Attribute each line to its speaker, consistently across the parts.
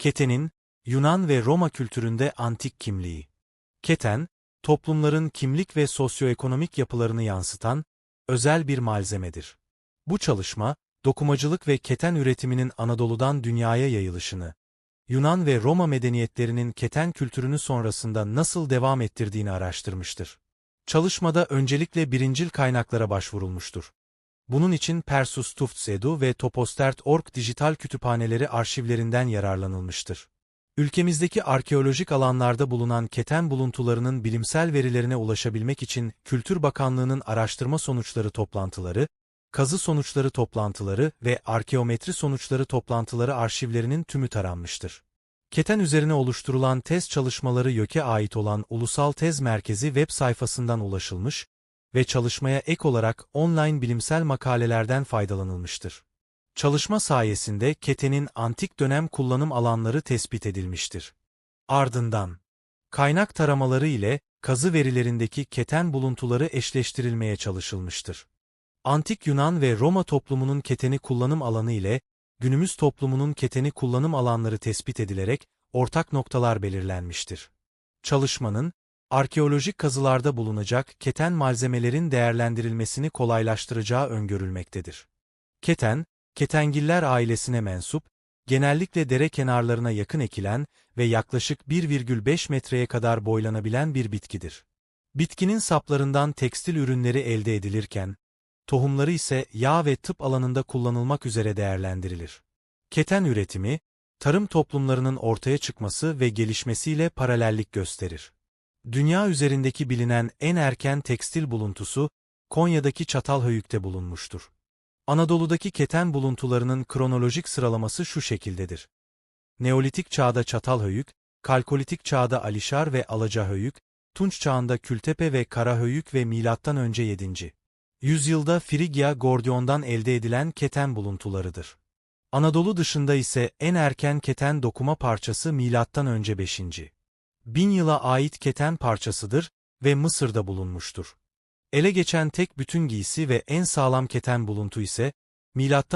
Speaker 1: Ketenin, Yunan ve Roma kültüründe antik kimliği. Keten, toplumların kimlik ve sosyoekonomik yapılarını yansıtan, özel bir malzemedir. Bu çalışma, dokumacılık ve keten üretiminin Anadolu'dan dünyaya yayılışını, Yunan ve Roma medeniyetlerinin keten kültürünü sonrasında nasıl devam ettirdiğini araştırmıştır. Çalışmada öncelikle birincil kaynaklara başvurulmuştur. Bunun için Persus Tufts Edu ve Topostert.org dijital kütüphaneleri arşivlerinden yararlanılmıştır. Ülkemizdeki arkeolojik alanlarda bulunan keten buluntularının bilimsel verilerine ulaşabilmek için Kültür Bakanlığı'nın araştırma sonuçları toplantıları, kazı sonuçları toplantıları ve arkeometri sonuçları toplantıları arşivlerinin tümü taranmıştır. Keten üzerine oluşturulan tez çalışmaları YÖK'e ait olan Ulusal Tez Merkezi web sayfasından ulaşılmış ve çalışmaya ek olarak online bilimsel makalelerden faydalanılmıştır. Çalışma sayesinde ketenin antik dönem kullanım alanları tespit edilmiştir. Ardından, kaynak taramaları ile kazı verilerindeki keten buluntuları eşleştirilmeye çalışılmıştır. Antik Yunan ve Roma toplumunun keteni kullanım alanı ile günümüz toplumunun keteni kullanım alanları tespit edilerek ortak noktalar belirlenmiştir. Çalışmanın, arkeolojik kazılarda bulunacak keten malzemelerin değerlendirilmesini kolaylaştıracağı öngörülmektedir. Keten, ketengiller ailesine mensup, genellikle dere kenarlarına yakın ekilen ve yaklaşık 1,5 metreye kadar boylanabilen bir bitkidir. Bitkinin saplarından tekstil ürünleri elde edilirken, tohumları ise yağ ve tıp alanında kullanılmak üzere değerlendirilir. Keten üretimi, tarım toplumlarının ortaya çıkması ve gelişmesiyle paralellik gösterir. Dünya üzerindeki bilinen en erken tekstil buluntusu, Konya'daki Çatalhöyük'te bulunmuştur. Anadolu'daki keten buluntularının kronolojik sıralaması şu şekildedir. Neolitik çağda Çatalhöyük, Kalkolitik çağda Alişar ve Alacahöyük, Tunç çağında Kültepe ve Karahöyük ve önce 7. yüzyılda Frigya Gordion'dan elde edilen keten buluntularıdır. Anadolu dışında ise en erken keten dokuma parçası önce 5. bin yıla ait keten parçasıdır ve Mısır'da bulunmuştur. Ele geçen tek bütün giysi ve en sağlam keten buluntu ise,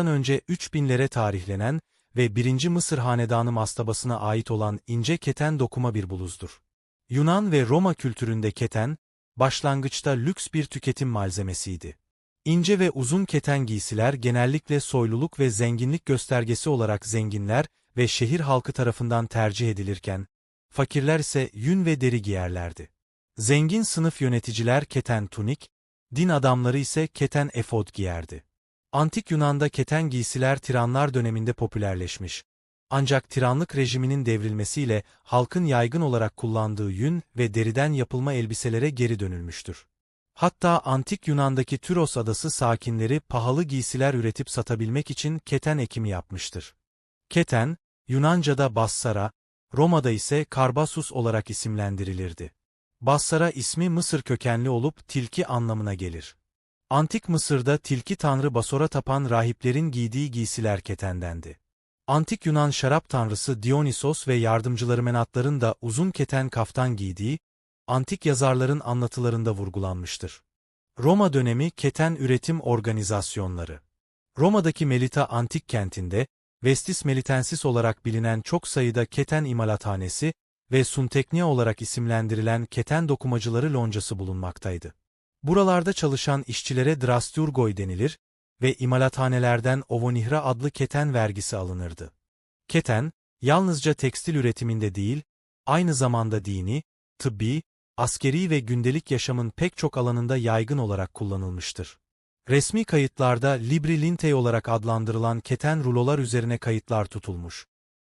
Speaker 1: önce 3000'lere tarihlenen ve 1. Mısır Hanedanı mastabasına ait olan ince keten dokuma bir buluzdur. Yunan ve Roma kültüründe keten, başlangıçta lüks bir tüketim malzemesiydi. İnce ve uzun keten giysiler genellikle soyluluk ve zenginlik göstergesi olarak zenginler ve şehir halkı tarafından tercih edilirken, fakirler ise yün ve deri giyerlerdi. Zengin sınıf yöneticiler keten tunik, din adamları ise keten efod giyerdi. Antik Yunan'da keten giysiler tiranlar döneminde popülerleşmiş. Ancak tiranlık rejiminin devrilmesiyle halkın yaygın olarak kullandığı yün ve deriden yapılma elbiselere geri dönülmüştür. Hatta Antik Yunan'daki Türos adası sakinleri pahalı giysiler üretip satabilmek için keten ekimi yapmıştır. Keten, Yunanca'da Bassara, Roma'da ise Karbasus olarak isimlendirilirdi. Bassara ismi Mısır kökenli olup tilki anlamına gelir. Antik Mısır'da tilki tanrı Basora tapan rahiplerin giydiği giysiler ketendendi. Antik Yunan şarap tanrısı Dionysos ve yardımcıları menatların da uzun keten kaftan giydiği, antik yazarların anlatılarında vurgulanmıştır. Roma dönemi keten üretim organizasyonları. Roma'daki Melita antik kentinde, Vestis Melitensis olarak bilinen çok sayıda keten imalathanesi ve Sunteknia olarak isimlendirilen keten dokumacıları loncası bulunmaktaydı. Buralarda çalışan işçilere drasturgoi denilir ve imalathanelerden ovonihra adlı keten vergisi alınırdı. Keten, yalnızca tekstil üretiminde değil, aynı zamanda dini, tıbbi, askeri ve gündelik yaşamın pek çok alanında yaygın olarak kullanılmıştır. Resmi kayıtlarda Libri Lintei olarak adlandırılan keten rulolar üzerine kayıtlar tutulmuş.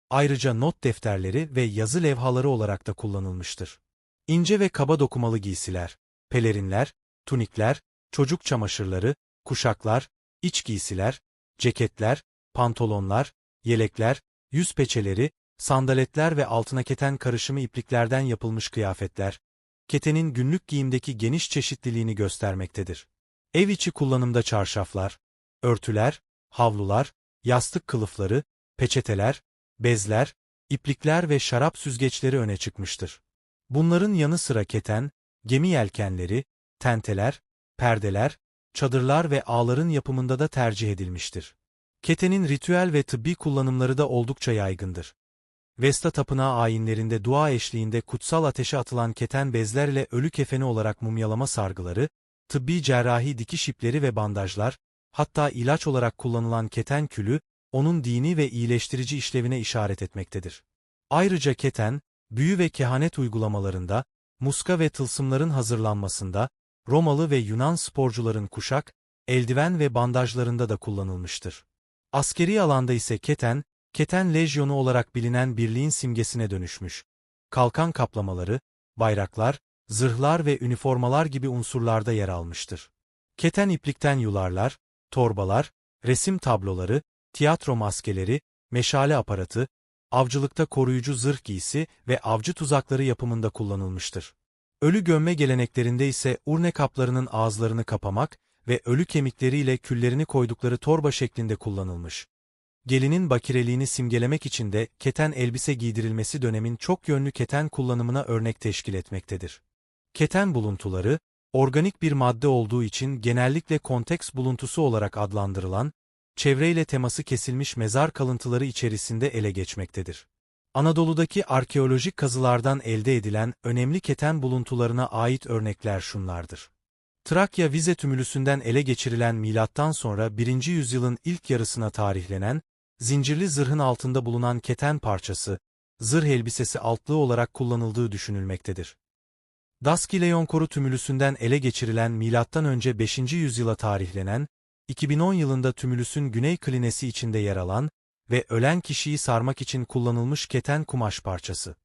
Speaker 1: Ayrıca not defterleri ve yazı levhaları olarak da kullanılmıştır. İnce ve kaba dokumalı giysiler, pelerinler, tunikler, çocuk çamaşırları, kuşaklar, iç giysiler, ceketler, pantolonlar, yelekler, yüz peçeleri, sandaletler ve altına keten karışımı ipliklerden yapılmış kıyafetler, ketenin günlük giyimdeki geniş çeşitliliğini göstermektedir. Ev içi kullanımda çarşaflar, örtüler, havlular, yastık kılıfları, peçeteler, bezler, iplikler ve şarap süzgeçleri öne çıkmıştır. Bunların yanı sıra keten, gemi yelkenleri, tenteler, perdeler, çadırlar ve ağların yapımında da tercih edilmiştir. Ketenin ritüel ve tıbbi kullanımları da oldukça yaygındır. Vesta tapınağı ayinlerinde dua eşliğinde kutsal ateşe atılan keten bezler ile ölü kefeni olarak mumyalama sargıları, tıbbi cerrahi dikiş ipleri ve bandajlar, hatta ilaç olarak kullanılan keten külü, onun dini ve iyileştirici işlevine işaret etmektedir. Ayrıca keten, büyü ve kehanet uygulamalarında, muska ve tılsımların hazırlanmasında, Romalı ve Yunan sporcuların kuşak, eldiven ve bandajlarında da kullanılmıştır. Askeri alanda ise keten, keten lejyonu olarak bilinen birliğin simgesine dönüşmüş. Kalkan kaplamaları, bayraklar, zırhlar ve üniformalar gibi unsurlarda yer almıştır. Keten iplikten yularlar, torbalar, resim tabloları, tiyatro maskeleri, meşale aparatı, avcılıkta koruyucu zırh giysi ve avcı tuzakları yapımında kullanılmıştır. Ölü gömme geleneklerinde ise urne kaplarının ağızlarını kapamak ve ölü kemikleriyle küllerini koydukları torba şeklinde kullanılmış. Gelinin bakireliğini simgelemek için de keten elbise giydirilmesi dönemin çok yönlü keten kullanımına örnek teşkil etmektedir. Keten buluntuları, organik bir madde olduğu için genellikle konteks buluntusu olarak adlandırılan, çevreyle teması kesilmiş mezar kalıntıları içerisinde ele geçmektedir. Anadolu'daki arkeolojik kazılardan elde edilen önemli keten buluntularına ait örnekler şunlardır. Trakya Vize tümülüsünden ele geçirilen milattan sonra 1. yüzyılın ilk yarısına tarihlenen, zincirli zırhın altında bulunan keten parçası, zırh elbisesi altlığı olarak kullanıldığı düşünülmektedir. Daskileyon koru tümülüsünden ele geçirilen önce 5. yüzyıla tarihlenen, 2010 yılında tümülüsün güney klinesi içinde yer alan ve ölen kişiyi sarmak için kullanılmış keten kumaş parçası.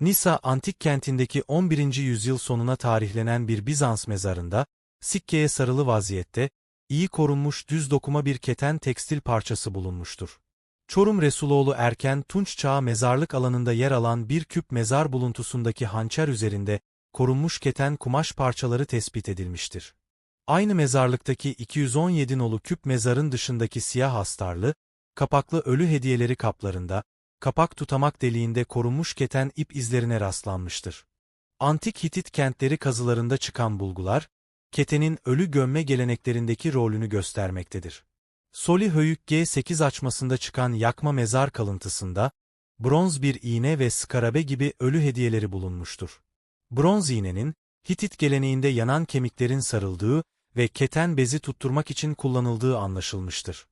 Speaker 1: Nisa antik kentindeki 11. yüzyıl sonuna tarihlenen bir Bizans mezarında, sikkeye sarılı vaziyette, iyi korunmuş düz dokuma bir keten tekstil parçası bulunmuştur. Çorum Resuloğlu erken Tunç Çağı mezarlık alanında yer alan bir küp mezar buluntusundaki hançer üzerinde korunmuş keten kumaş parçaları tespit edilmiştir. Aynı mezarlıktaki 217 nolu küp mezarın dışındaki siyah astarlı, kapaklı ölü hediyeleri kaplarında, kapak tutamak deliğinde korunmuş keten ip izlerine rastlanmıştır. Antik Hitit kentleri kazılarında çıkan bulgular, ketenin ölü gömme geleneklerindeki rolünü göstermektedir. Soli Höyük G8 açmasında çıkan yakma mezar kalıntısında, bronz bir iğne ve skarabe gibi ölü hediyeleri bulunmuştur. Bronz iğnenin, Hitit geleneğinde yanan kemiklerin sarıldığı ve keten bezi tutturmak için kullanıldığı anlaşılmıştır.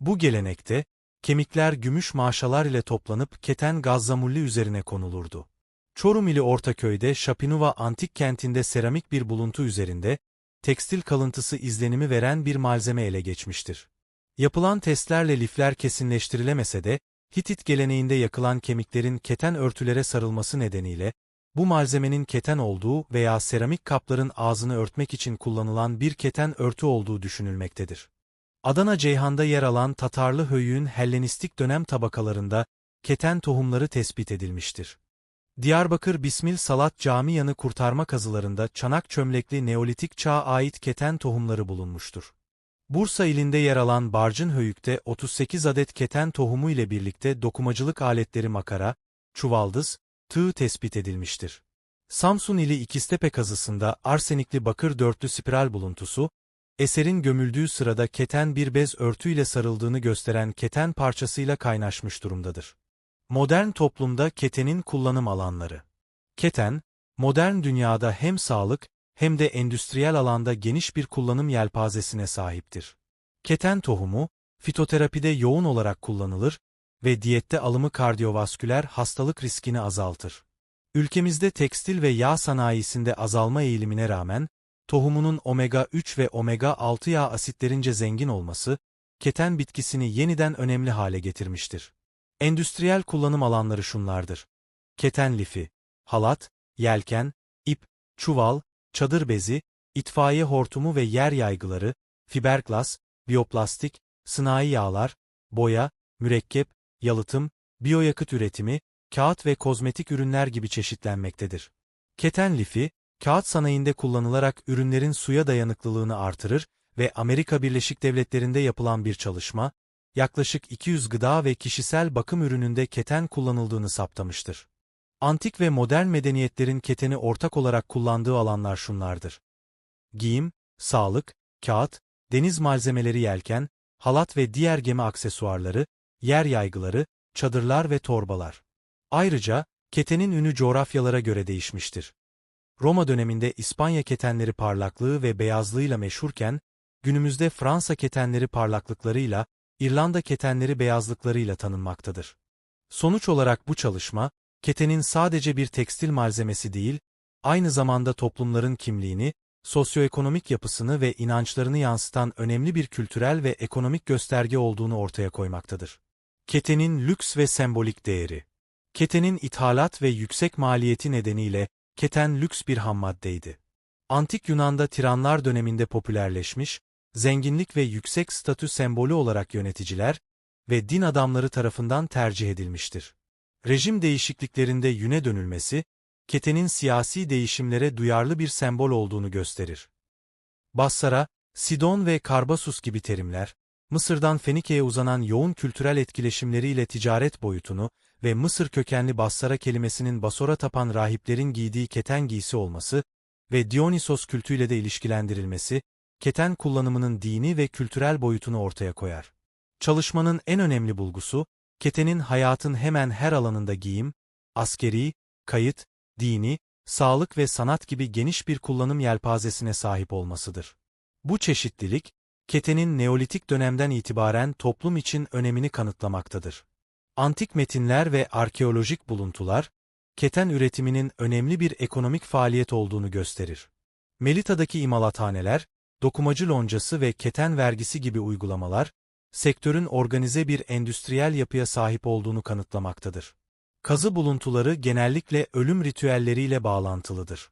Speaker 1: Bu gelenekte, kemikler gümüş maşalar ile toplanıp keten gazzamulli üzerine konulurdu. Çorum ili Ortaköy'de Şapinuva antik kentinde seramik bir buluntu üzerinde, tekstil kalıntısı izlenimi veren bir malzeme ele geçmiştir. Yapılan testlerle lifler kesinleştirilemese de, Hitit geleneğinde yakılan kemiklerin keten örtülere sarılması nedeniyle, bu malzemenin keten olduğu veya seramik kapların ağzını örtmek için kullanılan bir keten örtü olduğu düşünülmektedir. Adana Ceyhan'da yer alan Tatarlı höyüğün Hellenistik dönem tabakalarında keten tohumları tespit edilmiştir. Diyarbakır Bismil Salat Cami yanı kurtarma kazılarında çanak çömlekli Neolitik çağa ait keten tohumları bulunmuştur. Bursa ilinde yer alan Barcın Höyük'te 38 adet keten tohumu ile birlikte dokumacılık aletleri makara, çuvaldız, tığ tespit edilmiştir. Samsun ili İkistepe kazısında arsenikli bakır dörtlü spiral buluntusu, eserin gömüldüğü sırada keten bir bez örtüyle sarıldığını gösteren keten parçasıyla kaynaşmış durumdadır. Modern toplumda ketenin kullanım alanları. Keten, modern dünyada hem sağlık hem de endüstriyel alanda geniş bir kullanım yelpazesine sahiptir. Keten tohumu, fitoterapide yoğun olarak kullanılır ve diyette alımı kardiyovasküler hastalık riskini azaltır. Ülkemizde tekstil ve yağ sanayisinde azalma eğilimine rağmen, tohumunun omega-3 ve omega-6 yağ asitlerince zengin olması, keten bitkisini yeniden önemli hale getirmiştir. Endüstriyel kullanım alanları şunlardır. Keten lifi, halat, yelken, ip, çuval, çadır bezi, itfaiye hortumu ve yer yaygıları, fiberglas, biyoplastik, sınai yağlar, boya, mürekkep, yalıtım, biyoyakıt üretimi, kağıt ve kozmetik ürünler gibi çeşitlenmektedir. Keten lifi, kağıt sanayinde kullanılarak ürünlerin suya dayanıklılığını artırır ve Amerika Birleşik Devletleri'nde yapılan bir çalışma, yaklaşık 200 gıda ve kişisel bakım ürününde keten kullanıldığını saptamıştır. Antik ve modern medeniyetlerin keteni ortak olarak kullandığı alanlar şunlardır. Giyim, sağlık, kağıt, deniz malzemeleri yelken, halat ve diğer gemi aksesuarları, yer yaygıları, çadırlar ve torbalar. Ayrıca, ketenin ünü coğrafyalara göre değişmiştir. Roma döneminde İspanya ketenleri parlaklığı ve beyazlığıyla meşhurken, günümüzde Fransa ketenleri parlaklıklarıyla, İrlanda ketenleri beyazlıklarıyla tanınmaktadır. Sonuç olarak bu çalışma, ketenin sadece bir tekstil malzemesi değil, aynı zamanda toplumların kimliğini, sosyoekonomik yapısını ve inançlarını yansıtan önemli bir kültürel ve ekonomik gösterge olduğunu ortaya koymaktadır. Ketenin lüks ve sembolik değeri Ketenin ithalat ve yüksek maliyeti nedeniyle keten lüks bir hammaddeydi. Antik Yunan'da tiranlar döneminde popülerleşmiş, zenginlik ve yüksek statü sembolü olarak yöneticiler ve din adamları tarafından tercih edilmiştir. Rejim değişikliklerinde yüne dönülmesi, ketenin siyasi değişimlere duyarlı bir sembol olduğunu gösterir. Bassara, Sidon ve Karbasus gibi terimler, Mısır'dan Fenike'ye uzanan yoğun kültürel etkileşimleriyle ticaret boyutunu ve Mısır kökenli Bassara kelimesinin Basora tapan rahiplerin giydiği keten giysi olması ve Dionysos kültüyle de ilişkilendirilmesi, keten kullanımının dini ve kültürel boyutunu ortaya koyar. Çalışmanın en önemli bulgusu, ketenin hayatın hemen her alanında giyim, askeri, kayıt, dini, sağlık ve sanat gibi geniş bir kullanım yelpazesine sahip olmasıdır. Bu çeşitlilik, ketenin Neolitik dönemden itibaren toplum için önemini kanıtlamaktadır. Antik metinler ve arkeolojik buluntular, keten üretiminin önemli bir ekonomik faaliyet olduğunu gösterir. Melita'daki imalathaneler, dokumacı loncası ve keten vergisi gibi uygulamalar, sektörün organize bir endüstriyel yapıya sahip olduğunu kanıtlamaktadır. Kazı buluntuları genellikle ölüm ritüelleriyle bağlantılıdır.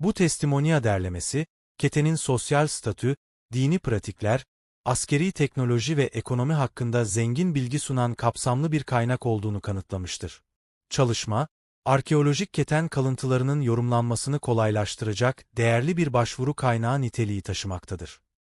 Speaker 1: Bu testimonya derlemesi, ketenin sosyal statü, dini pratikler, askeri teknoloji ve ekonomi hakkında zengin bilgi sunan kapsamlı bir kaynak olduğunu kanıtlamıştır. Çalışma, arkeolojik keten kalıntılarının yorumlanmasını kolaylaştıracak değerli bir başvuru kaynağı niteliği taşımaktadır.